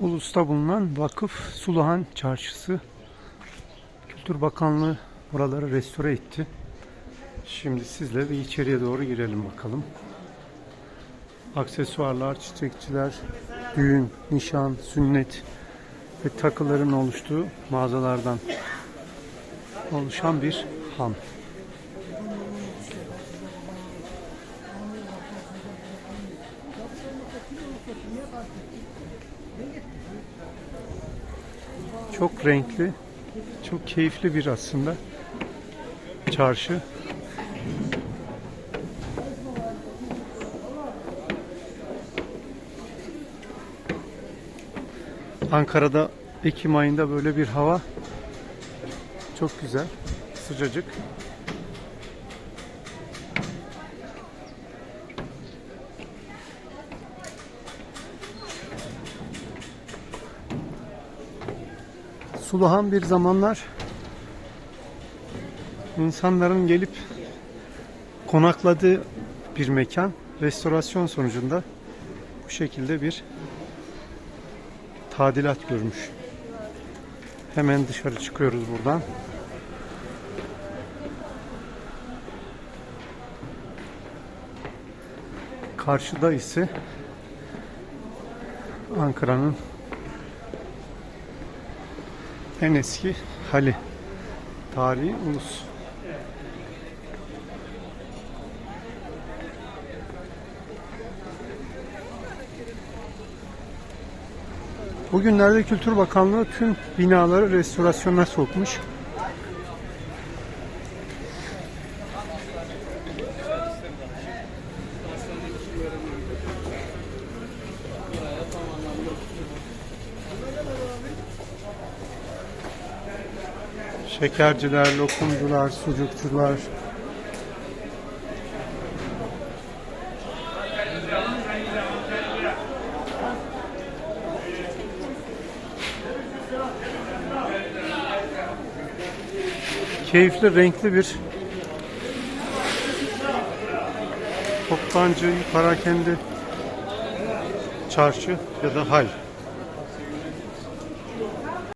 Ulus'ta bulunan vakıf Suluhan Çarşısı. Kültür Bakanlığı buraları restore etti. Şimdi sizle bir içeriye doğru girelim bakalım. Aksesuarlar, çiçekçiler, düğün, nişan, sünnet ve takıların oluştuğu mağazalardan oluşan bir han. Çok renkli, çok keyifli bir aslında çarşı. Ankara'da Ekim ayında böyle bir hava çok güzel, sıcacık. Suluhan bir zamanlar insanların gelip konakladığı bir mekan. Restorasyon sonucunda bu şekilde bir tadilat görmüş. Hemen dışarı çıkıyoruz buradan. Karşıda ise Ankara'nın en eski hali. Tarihi ulus. Bugünlerde Kültür Bakanlığı tüm binaları restorasyona sokmuş. Şekerciler, lokumcular, sucukçular. Keyifli, renkli bir toptancı, parakende çarşı ya da hal.